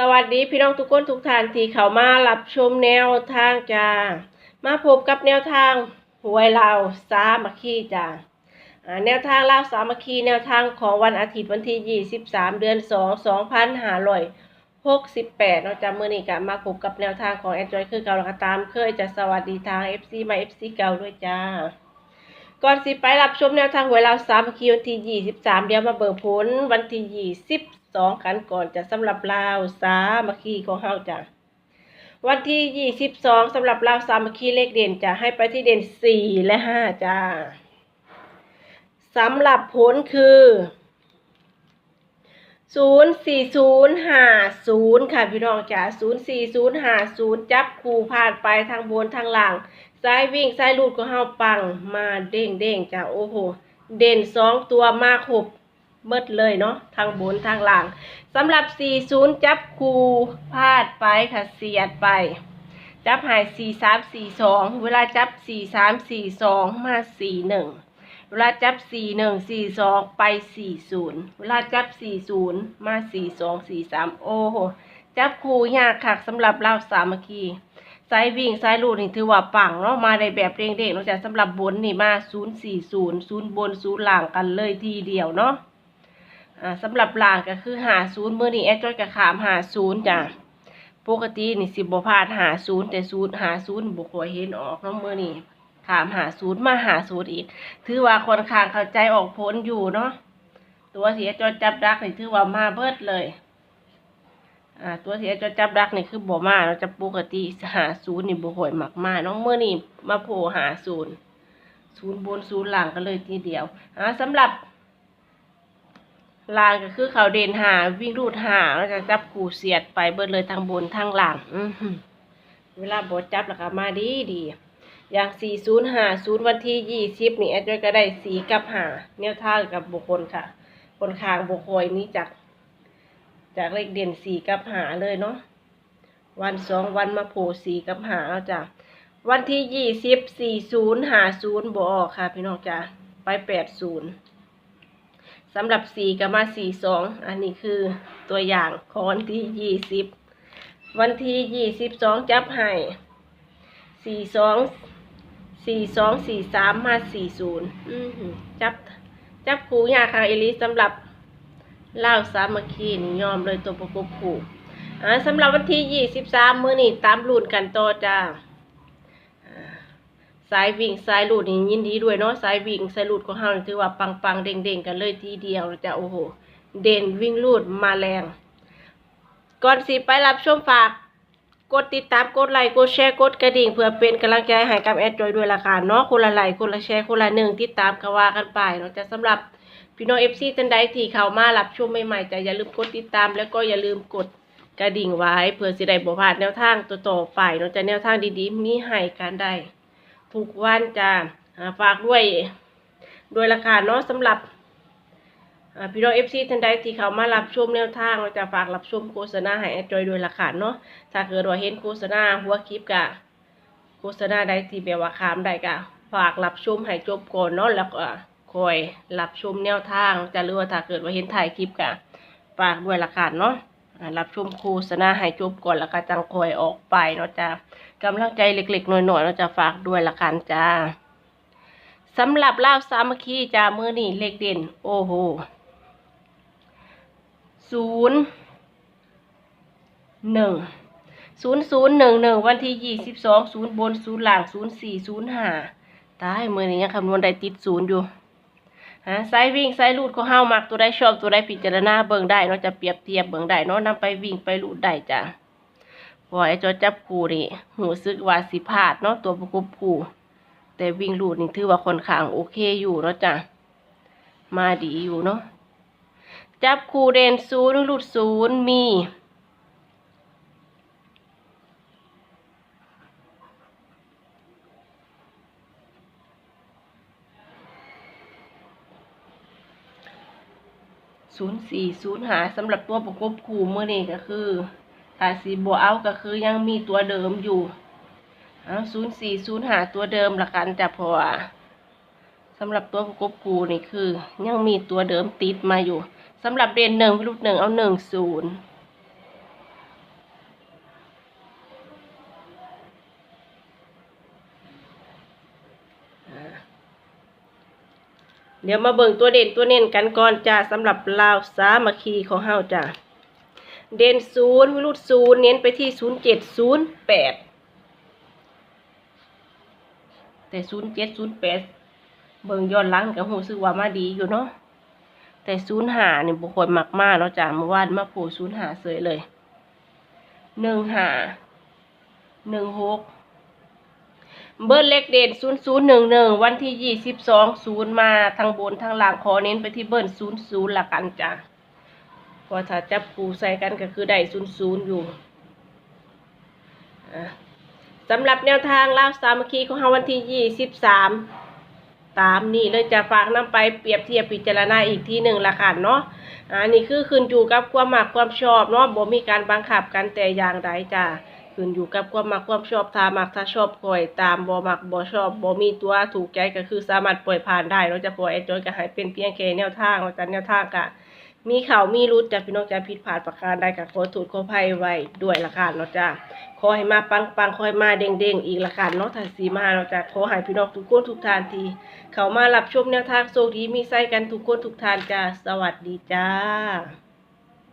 สวัสดีพี่น้องทุกคนทุกท่านที่เข้ามารับชมแนวทางจ้า มาพบกับแนวทางหวยลาวสามัคคีจ้าแนวทางลาวสามัคคีแนวทางของวันอาทิตย์วันที่ 23 เดือน 2 2568เนาะจ้ามื้อนี้ก็มาพบกับแนวทางของแอดจอยคือเก่าแล้วก็ตาม เคยจะสวัสดีทาง FC มา FC เก่าด้วยจ้า ก่อนสิไปรับชมแนวทางหวยลาวสามคีวันที่ 23 เดี๋ยวมาเบิกผลวันที่ 22กันก่อนจะสำหรับลาวสามคีของเฮาจ้ะวันที่ 22สำหรับลาวสามคีเลขเด่นจะให้ไปที่เด่น 4 และ 5 จ้าสำหรับผลคือ04050ค่ะพี่น้องจ้า04050จับคู่ผ่านไปทางบนทางล่าง ซ้ายวิ่งซ้ายลูดก็เฮาปังมาเด้งเด้งจ้ะโอ้โห เด่นสองตัวมาครบเบิดเลยเนาะทางบนทางล่างสำหรับ 40 จับคูพลาดไปค่ะเสียดไป จับหาย 4342 เวลาจับ 4342 มา 41 เวลาจับ 4142 ไป 40 เวลาจับ 40 มา 42 43 โอ้โห จับคูยากคักสำหรับเราสามัคคี สายวิ่งสายลูดนี่ถือว่าปังเนาะมาในแบบเร่งๆเนาะจ้ะสำหรับบนนี่มา 040 0บน0ล่างกันเลยทีเดียวเนาะอ่าสำหรับหล่างก็คือ50มื้อนี้แอดจอยก็ขาม50จ้ะปกตินี่สิบ่พลาด50แต่0 50บ่ค่อยเห็นออกเนาะมื้อนี้ขาม50มา50อีก ถือว่าค่อนข้างเข้าใจออกผลอยู่เนาะตัวที่แอดจอยจับดักนี่ถือว่ามาเบิดเลย อ่าตัวเที่จะจับดักนี่คือบ่มาเราจะปกติหาศูนย์นี่บ่หอยมักมาน้องเมื่อนี่มาโผล่หาศูนย์ศูนย์บนศูนย์ล่างกันเลยทีเดียวอ่าสำหรับล่างก็คือเขาเด่นหาวิ่งรูดหาแล้วจะจับกูเสียดไปเบิดเลยทางบนทางล่างอืเวลาบดจับแล้วก็มาดีดีอย่างสี่ศูนย์หาศูนย์วันที่ยี่สิบนี่แอดด้วยก็ได้สีกับหาแนวทางกับบุคคลค่ะ คนคางบุคคลนี้จาก จากเลขเด่นสี่กับหาเลยเนาะวันสองวันมาโผล่สี่กับหาเอาจ้ะวันที่ยี่สิบสี่ศูนย์หาศูนย์บออกค่ะ พี่น้องจ้ะไปแปดศูนย์สำหรับสี่กับมาสี่สองอันนี้คือตัวอย่างของวันที่ยี่สิบวันที่ยี่สิบสองจับให้สี่สองสี่สองสี่สามมาสี่ศูนย์จับจับคูยาค่ะเอลิสสำหรับ เล่าสามัคคีนี่ยอมเลยตัวประกบคู่อ่าสำหรับวันที่ยี่สิบสามมื้อนี่ตามรุ่นกันต่อจ้าสายวิ่งสายลูดนี่ยินดีด้วยเนาะสายวิ่งสายลูดของเฮานี่ถือว่าปังปังเด้งเด้งๆกันเลยทีเดียวจ้ะโอ้โหเด่นวิ่งลูดมาแรง ก่อนสิไปรับชมฝากกดติดตามกดไลค์กดแชร์กดกระดิ่ง เพื่อเป็นกำลังใจให้กับแอดจอยด้วยละค่ะเนาะคนละไลค์คนละแชร์คนละหนึ่งติดตามกว่ากันไปเนาะจะสำหรับ พี่น้องเอฟซีท่านใดที่เข้ามารับชมใหม่ๆจะอย่าลืมกดติดตาม แล้วก็อย่าลืมกดกระดิ่งไว้เพื่อสิได้บ่พลาดแนวทางต่อๆไปเนาะจะแนวทางดีๆ มีให้กันได้ทุกวันจ้าฝากด้วยด้วยราคาเนาะสำหรับพี่น้องเอฟซีท่านใดที่เข้ามารับชมแนวทางเราจะฝากรับชมโฆษณาให้แอดจอยด้วยราคาเนาะถ้าเกิดว่าเห็นโฆษณาหัวคลิปกะโฆษณาใดที่แบบว่าขามได้กะฝากรับชมให้จบก่อนเนาะแล้วก็ คอยรับชมแนวทางจะรือว่าถ้าเกิดว่าเห็นถ่ายคลิปกะฝากด้วยละกันเนาะรับชมโฆษณาให้จบก่อนแล้วก็จังคอยออกไปเนาะจ้ากำลังใจเล็กๆหน้อยๆเนาะจะฝากด้วยละกันจ้าสำหรับลาวสามัคคีจ้ามือนี่เลขเด่น โอ้โหศูนย์หนึ่งศูนย์ศูนย์หนึ่งหนึ่งวันที่ยี่สิบสองศูนย์บนศูนย์หล่างศูนย์สี่ศูนย์ห้าตายมือนี้ยังคำนวณได้ติดศูนย์อยู่ ฮะสายวิ่งสายลูดก็เฮามักตัวได้ชอบตัวได้พิจารณาเบิ่งได้เนาะจะเปรียบเทียบเบิ่งได้เนาะนำไปวิ่งไปลูดได้จ้ะพอไอ้จอจับคู่นี่หูซึกว่าสิพลาดเนาะตัวประกบคู่แต่วิ่งลูดนี่ถือว่าค่อนข้างโอเคอยู่เนาะจ้ะมาดีอยู่เนาะจับคู่เด่นศูนย์ลูดศูนย์มี ศูนย์สี่ศูนย์หาสำหรับตัวประกบคู่เมื่อนี้ก็คือถ้าสีบัวเอาก็คือยังมีตัวเดิมอยู่เอาศูนย์สี่ศูนย์หาตัวเดิมละกันจะพอสำหรับตัวประกบคู่นี่คือ ยังมีตัวเดิมติดมาอยู่สำหรับเรียนหนึ่งรูดหนึ่งเอาหนึ่งศูนย์ เดี๋ยวมาเบิ่งตัวเด่นตัวเน้นกันก่อนจ้าสำหรับลาวสามัคคีของเฮาจ้าเด่นศูนย์วิรุธศูนย์เน้นไปที่ศูนย์เจ็ดศูนย์แปดแต่ศูนย์เจ็ดศูนย์แปดเบิ่งย้อนหลังก็หูสึกว่ามาดีอยู่เนาะแต่ศูนย์หาเนี่ยบุคคลมักมากเนาะจ้าเมื่อวานมาโผล่ศูนย์หาเสยเลยหนึ่งหาหนึ่งหก เบิร์เลขเด่นศูนย์ศูนย์หนึ่งหนึ่งวันที่ยี่สิบสองศูนย์มาทางบนทางล่างขอเน้นไปที่เบิร์นศูนย์ศูนย์ละกันจ้ะพอถ้าจับปูใส่กันก็คือได้ศูนย์ศูนย์อยู่สำหรับแนวทางลาวสามัคคีของเฮาวันที่ยี่สิบสามตามนี่เลยจะฝากนำไปเปรียบเทียบพิจารณาอีกทีหนึ่งละกันเนาะอันนี้คือขึ้นอยู่กับความมักความชอบเนาะบ่มีการบังคับกันแต่อย่างใดจ้ะ ขึ้นอยู่กับความมักความชอบถ้ามักถ้าชอบปล่อยตามบ่มักบ่ชอบบ่มีตัวถูกใจก็คือสามารถปล่อยผ่านได้เราจะปล่อยไอ้จอยก็ให้เป็นเพียงแค่แนวทางว่ากันแนวทางกะมีข่าวมีรุดจะพี่น้องจะผิดพลาดประการใดก็ขอโทษขออภัยไว้ด้วยละกันเนาะจ้าขอให้มาปังปังๆขอให้มาเด้งเด้งอีกละกันเนาะถ้าสีมาเนาะจ้าขอให้พี่น้องทุกคนทุกทานที เขามารับชมแนวทางโชคดีมีไส้กันทุกคนทุกทานจ้าสวัสดีจ้า